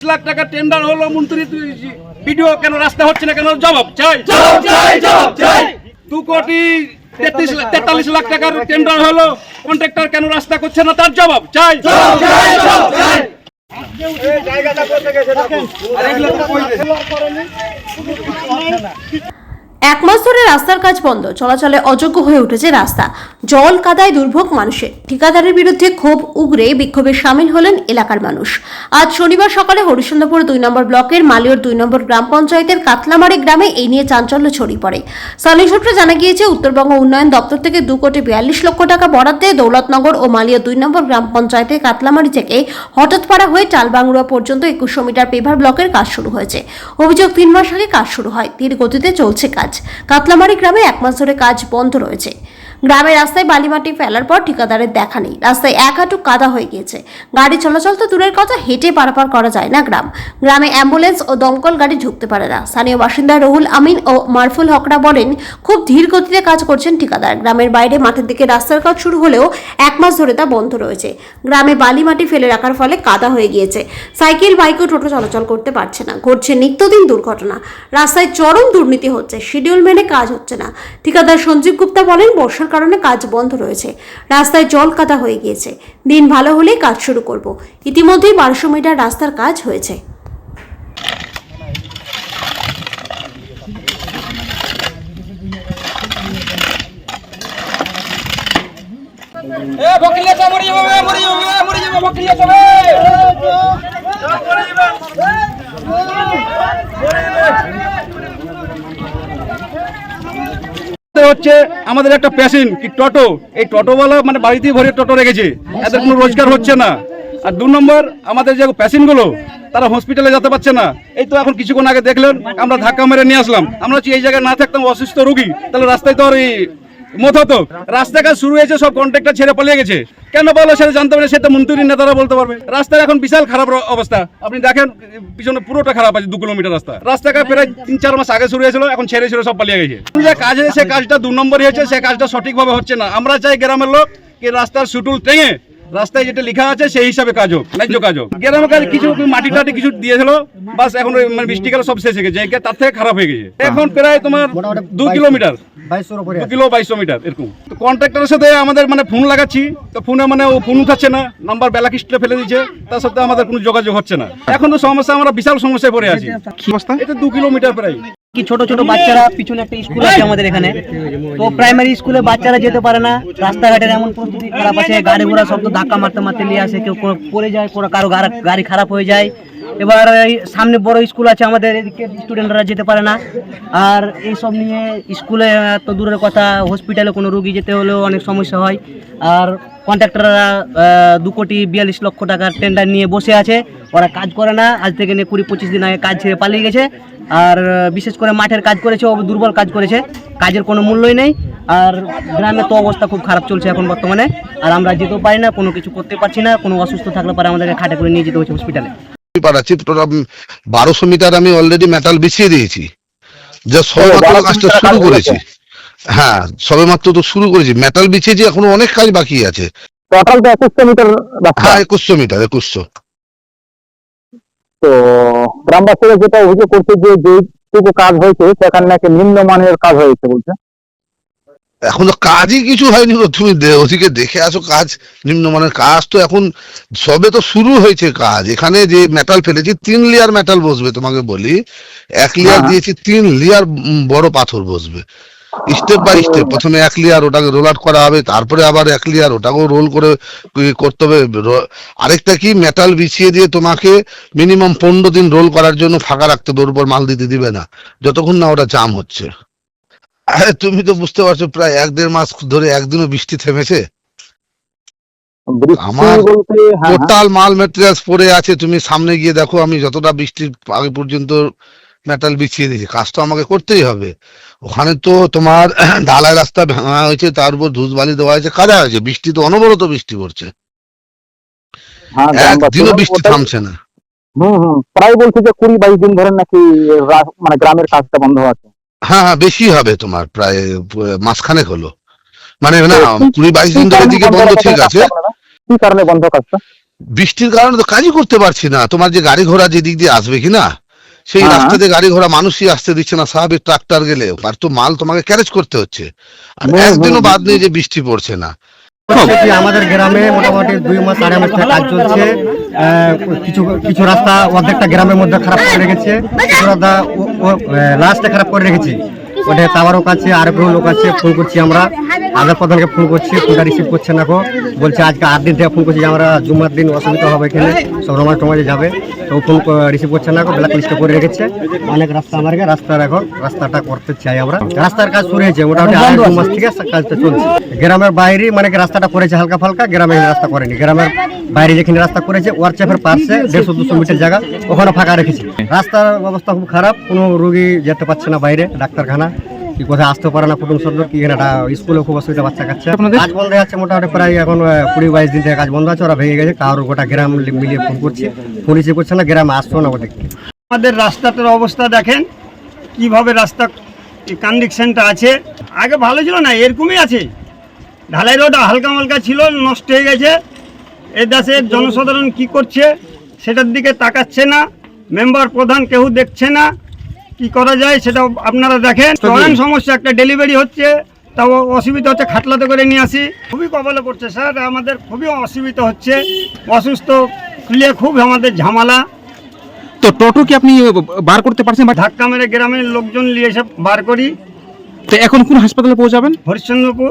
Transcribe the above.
লাখ টাকা টেন্ডার হলো মন্ত্রী ভিডিও কেন রাস্তা হচ্ছে না কেন? জবাব চাই। দু কোটি তেত্রিশ তেতাল্লিশ লাখ টাকার টেন্ডার হলো কন্ট্রাক্টর কেন রাস্তা করছে না? তার জবাব চাই। দে। এক মাস ধরে রাস্তার কাজ বন্ধ, চলাচলে অযোগ্য হয়ে উঠেছে রাস্তা। জল কাদায় দুর্ভোগ মানুষের। ঠিকাদারের বিরুদ্ধে ক্ষোভ উগরে বিক্ষোভে সামিল হলেন এলাকার মানুষ। আজ শনিবার সকালে হরিশ্চন্দ্রপুর দুই নম্বর ব্লকের মালিয়র দুই নম্বর গ্রাম পঞ্চায়েতের কাতলামারি গ্রামে এই নিয়ে চাঞ্চল্য ছড়িয়ে পড়ে। স্থানীয় সূত্রে জানা গিয়েছে, উত্তরবঙ্গ উন্নয়ন দপ্তর থেকে দু কোটি বিয়াল্লিশ লক্ষ টাকা বরাদ্দে দৌলতনগর ও মালিয়া দুই নম্বর গ্রাম পঞ্চায়েতের কাতলামারি থেকে হঠাৎপাড়া হয়ে টালবাংরুয়া পর্যন্ত একুশশো মিটার পেভার ব্লকের কাজ শুরু হয়েছে। অভিযোগ তিন মাস আগে কাজ শুরু হয়। ধীর গতিতে চলছে কাজ। কাতলামারি গ্রামে এক মাস ধরে কাজ বন্ধ রয়েছে। গ্রামের রাস্তায় বালিমাটি ফেলার পর ঠিকাদারের দেখা নেই। রাস্তায় এক হাঁটু কাদা হয়ে গিয়েছে। গাড়ি চলাচল তো দূরের কথা, হেঁটে পারাপার করা যায় না গ্রাম। গ্রামে অ্যাম্বুলেন্স ও দমকল গাড়ি ঢুকতে পারে না। স্থানীয় বাসিন্দা রহুল আমিন ও মারফুল হকরা বলেন, খুব ধীর গতিতে কাজ করছেন ঠিকাদার। গ্রামের বাইরে মাঠের দিকে রাস্তার কাজ শুরু হলেও এক মাস ধরে তা বন্ধ রয়েছে। গ্রামে বালি মাটি ফেলে রাখার ফলে কাদা হয়ে গিয়েছে। সাইকেল, বাইক ও টোটো চলাচল করতে পারছে না। ঘটছে নিত্যদিন দুর্ঘটনা। রাস্তায় চরম দুর্নীতি হচ্ছে। শিডিউল মেনে কাজ হচ্ছে না। ঠিকাদার সঞ্জীব গুপ্তা বলেন, বর্ষার কারণে কাজ বন্ধ রয়েছে রাস্তায় জল কাদা হয়ে গিয়েছে দিন ভালো হলেই কাজ শুরু করব ইতিমধ্যেই বারোশো মিটার রাস্তার কাজ হয়েছে মরি যাবে মরি যাবে মরি যাবে বকিলে তো হচ্ছে আমাদের একটা পেশেন্ট কি টোটো? এই টোটোওয়ালা মানে বাড়িতেই ভরে টোটো রেখেছে। এদের কোনো রোজগার হচ্ছে না। আর দু নম্বর, আমাদের যে পেশেন্টগুলো তারা হসপিটালে যেতে পারছে না। এই তো এখন কিছুক্ষণ আগে দেখলেন, আমরা ধাক্কা মেরে নিয়ে আসলাম। আমরা এই জায়গায় না থাকতাম অসুস্থ রোগী, তাহলে রাস্তায় তো আর এই মত রাস্তাঘাট শুরু হয়েছে, সব কন্ট্রাক্টর ছেড়ে পালিয়ে গেছে। কেন বলো সেটা জানতে পারে সেটা মন্ত্রীর নেতারা বলতে পারবে। রাস্তার এখন বিশাল খারাপ অবস্থা। আপনি দেখেন, পিছনে পুরোটা খারাপ আছে, দু কিলোমিটার রাস্তা। রাস্তাঘাট প্রায় তিন চার মাস আগে শুরু হয়েছিল, এখন ছেড়ে ছেড়ে সব পালিয়ে গেছে। যে কাজ, সে কাজটা দু নম্বরই হয়েছে সে কাজটা সঠিকভাবে হচ্ছে না। আমরা চাই গ্রামের লোক কি রাস্তার সুটুল টেঙে রাস্তায় যেটা লেখা আছে সেই হিসাবে কাজ হোক ন্যায্য কাজ হোক গ্রামের কাজ কিছু মাটি টাটি কিছু দিয়েছিল বাস এখন মানে বৃষ্টি কালে সব শেষ হয়ে গেছে তার থেকে খারাপ হয়ে গেছে। এখন প্রায় তোমার দু কিলোমিটার। দু কিলো বাইশশো মিটার এরকম। তো কন্ট্রাক্টরের সাথে আমাদের মানে ফোন লাগাচ্ছি তো ফোনে মানে ও ফোন উঠাচ্ছে না নাম্বার ব্যালাক স্টে ফেলে দিচ্ছে তার সাথে আমাদের কোনো যোগাযোগ হচ্ছে না। এখন তো সমস্যা আমরা বিশাল সমস্যায় পড়ে আছি। এটা দু কিলোমিটার প্রায়। কি ছোট ছোট বাচ্চারা পিছনে একটা স্কুল আছে আমাদের এখানে। তো প্রাইমারি স্কুলে বাচ্চারা যেতে পারে না। রাস্তাঘাটের এমন পরিস্থিতি খারাপ আছে গাড়ি ঘোড়া সব তো ধাক্কা মারতে মারতে নিয়ে আসে, কেউ পড়ে যায় কারও গাড়ি খারাপ হয়ে যায়। এবার সামনে বড় স্কুল আছে, আমাদের এদিকে স্টুডেন্টরা যেতে পারে না। আর এই সব নিয়ে স্কুলে তো দূরের কথা হসপিটালে কোনো রুগী যেতে হলেও অনেক সমস্যা হয়। আর কন্ট্রাক্টররা দু কোটি বিয়াল্লিশ লক্ষ টাকার টেন্ডার নিয়ে বসে আছে। ওরা কাজ করে না। আজ থেকে নিয়ে কুড়ি পঁচিশ দিন আগে কাজ ছেড়ে পালিয়ে গেছে। আর বিশেষ করে মাঠের কাজ করেছে, ও দুর্বল কাজ করেছে। কাজের কোনো মূল্যই নেই। আর গ্রামের তো অবস্থা খুব খারাপ চলছে এখন বর্তমানে। আর আমরা যেতেও পারি না, কোনো কিছু করতে পারছি না, কোনো অসুস্থ থাকলে পরে আমাদেরকে খাটে করে নিয়ে যেতে হচ্ছে হসপিটালে পাঠাচ্ছি টোটাল বারোশো মিটার আমি অলরেডি মেটাল বিছিয়ে দিয়েছি। যা সবে মাত্র কাজটা শুরু করেছি। হ্যাঁ সবে মাত্র তো শুরু করেছি। মেটাল বিছিয়েছি এখনও অনেক কাজ বাকি আছে। টোটাল তো একুশশো মিটার হ্যাঁ একুশশো মিটার একুশশো। তো গ্রামবাসীরা যেটা অভিযোগ করছে যে যেটুকু কাজ হয়েছে সেখানে নাকি নিম্নমানের কাজ হয়েছে বলছে। এখন তো কাজই কিছু হয়নি গো তুমি ওদিকে দেখে আসো কাজ নিম্নমানের কাজ তো এখন সবে তো শুরু হয়েছে কাজ। এখানে যে মেটাল ফেলেছি তিন লেয়ার মেটাল বসবে তোমাকে বলি। এক লেয়ার হ্যাঁ। দিয়েছি তিন লেয়ার বড় পাথর বসবে। স্টেপ বাই স্টেপ প্রথমে এক লেয়ার ওটাকে রোল আউট করা হবে তারপরে আবার এক লেয়ার ওটাকেও রোল করে করতে হবে। আরেকটা কি? মেটাল বিছিয়ে দিয়ে তোমাকে মিনিমাম পনেরো দিন রোল করার জন্য ফাঁকা রাখতে হবে ওর উপর মাল দিতে দিবে না। যতক্ষণ না ওটা জাম হচ্ছে। তুমি তো বুঝতে পারছ প্রায় এক দেড় মাস ধরে একদিনও বৃষ্টি থেমেছে। আমার বলতে হ্যাঁ হ্যাঁ। টোটাল মাল মেটেরিয়ালস পড়ে আছে তুমি সামনে গিয়ে দেখো আমি যতটা বৃষ্টির আগে পর্যন্ত মেটাল বিছিয়ে দিয়েছি কাজ তো আমাকে করতেই হবে। ওখানে তো তোমার ঢালাই রাস্তা ভাঙা হয়েছে তার উপর ধুস বালি দেওয়া হয়েছে কাদা হয়েছে বৃষ্টি তো অনবরত বৃষ্টি পড়ছে। হ্যাঁ একদিনও বৃষ্টি থামছে না। হুম হুম। প্রায় বলছে যে কুড়ি বাইশ দিন ধরে নাকি মানে গ্রামের কাজটা বন্ধ আছে। হ্যাঁ হ্যাঁ বেশি হবে তোমার প্রায় মাসখানেক হলো। মানে না কুড়ি বাইশ দিন ধরে দিকে বন্ধ ঠিক আছে। কি কারণে বন্ধ কাজটা বৃষ্টির কারণে তো কাজই করতে পারছি না। তোমার যে গাড়ি ঘোড়া যে দিক দিয়ে আসবে কি না সেই হ্যাঁ। রাস্তাতে গাড়ি ঘোড়া মানুষই আসতে দিচ্ছে না স্বাভাবিক ট্রাক্টর গেলে। আর তো মাল তোমাকে ক্যারেজ করতে হচ্ছে। আর একদিনও বাদ নেই যে বৃষ্টি পড়ছে না। আমাদের গ্রামে মোটামুটি দুই মাস আড়াই মাস থেকে কাজ চলছে। কিছু কিছু রাস্তা অর্ধেকটা গ্রামের মধ্যে খারাপ করে রেখেছে কিছু রাস্তা লাস্টে খারাপ করে রেখেছি। ওটা টাওয়ারও কাছে আর লোক আছে ফোন করছি আমরা। আধার প্রধানকে ফোন করছি ফোনটা রিসিভ করছে না গো বলছে, আজকে আট দিন থেকে ফোন করছি যে আমরা জুমার দিন অসুবিধা হবে এখানে, সব রমাজ টমাজে যাবে। তো ফোন রিসিভ করছে না ব্ল্যাক লিস্টে করে রেখেছে। অনেক রাস্তা আমার রাস্তার এখন রাস্তাটা করতে চাই আমরা। রাস্তার কাজ শুরু হয়েছে, মোটামুটি আড়াই দু মাস থেকে কাজটা চলছে। গ্রামের বাইরে মানে কি রাস্তাটা করেছে হালকা ফালকা, গ্রামে রাস্তা করেনি। গ্রামের বাইরে যেখানে রাস্তা করেছে ওয়ার্কশপের পাশে দেড়শো দুশো মিটার জায়গা, ওখানে ফাঁকা রেখেছে। রাস্তার অবস্থা খুব খারাপ, কোনো রুগী যেতে পারছে না বাইরে, ডাক্তারখানা। কি কোথায় আসতে পারে না কুটুম সদর কি এখানে একটা স্কুলে খুব অসুবিধা বাচ্চা কাচ্চা। কাজ বন্ধ যাচ্ছে মোটামুটি প্রায় এখন কুড়ি বাইশ দিন থেকে কাজ বন্ধ আছে ওরা ভেঙে গেছে কারোর গোটা গ্রাম মিলিয়ে ফোন করছে ফোন রিসিভ করছে না গ্রামে আসছো না ওদেরকে আমাদের রাস্তাটার অবস্থা দেখেন কীভাবে রাস্তা কন্ডিশনটা আছে। আগে ভালো ছিল না এরকমই আছে। ঢালাই রোড হালকা মালকা ছিল নষ্ট হয়ে গেছে। এ দেশের জনসাধারণ কি করছে সেটার দিকে তাকাচ্ছে না মেম্বার প্রধান কেউ দেখছে না। কি করা যায় সেটা আপনারা দেখেন। চরম সমস্যা একটা ডেলিভারি হচ্ছে তাও অসুবিধা হচ্ছে খাটলাতে করে নিয়ে আসি। খুবই কবলে পড়ছে স্যার আমাদের খুবই অসুবিধা হচ্ছে। অসুস্থ খুলে খুব আমাদের ঝামেলা। তো টোটো কি আপনি বার করতে পারছেন বা ধাক্কা মেরে গ্রামের লোকজন নিয়ে এসে বার করি। তো এখন কোন হাসপাতালে পৌঁছাবেন? হরিশ্চন্দ্রপুর।